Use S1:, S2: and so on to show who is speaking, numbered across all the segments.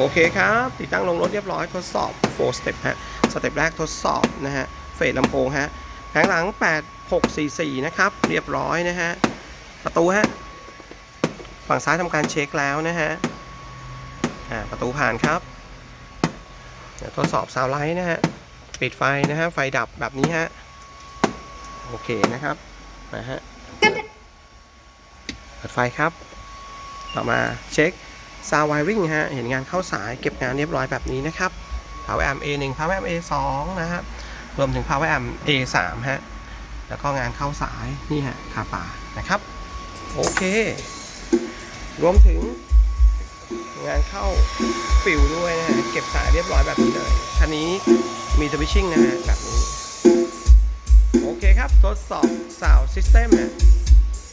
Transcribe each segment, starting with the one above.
S1: โอเคครับ ติดตั้งลงรถเรียบร้อยทดสอบ 4 step ฮะ สเต็ปแรกทดสอบนะฮะ เฟสลำโพงฮะ แผงหลัง 8644 นะครับ เรียบร้อยนะฮะ ประตูฮะ ฝั่งซ้ายทำการเช็คแล้วนะฮะ อ่า ประตูผ่านครับเดี๋ยวทดสอบซาวไลท์นะฮะ ปิดไฟนะฮะ ไฟดับแบบนี้ฮะ โอเคนะครับ นะฮะเปิดไฟครับ ต่อมาเช็ค ซาวไวริงฮะ เห็นงานเข้าสายเก็บงานเรียบร้อยแบบนี้นะครับ power amp A1 power amp A2 นะครับ รวมถึง power amp A3 ฮะ แล้วก็งานเข้าสายนี่ฮะคาป่านะครับ โอเค รวมถึงงานเข้าฟิลด้วยนะฮะ เก็บสายเรียบร้อยแบบนี้เลย คันนี้มีสวิตชิ่งนะฮะแบบนี้ โอเคครับทดสอบ Sound System ฮะ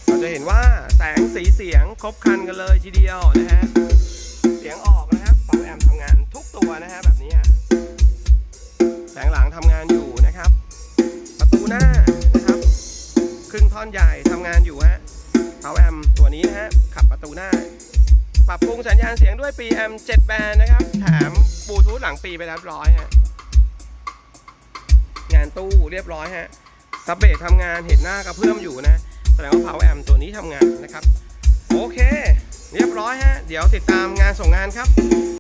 S1: เราจะเห็นว่าแสงสีเสียงครบคันกันเลยทีเดียวนะฮะ อนใหญ่ทำงานอยู่ฮะเป่าแอมตัวนี้นะฮะ ขับประตูหน้า ปรับปรุงสัญญาณเสียงด้วย PM 7 band นนะครับ แถมบลูทูธหลังปีไปเรียบร้อยฮะ งานตู้เรียบร้อยฮะซับเบสทำงานเห็นหน้ากระเพื่อมอยู่นะแสดงว่า power amp ตัวนี้ทำงานนะครับ โอเค เรียบร้อยฮะ เดี๋ยวติดตามงานส่งงานครับ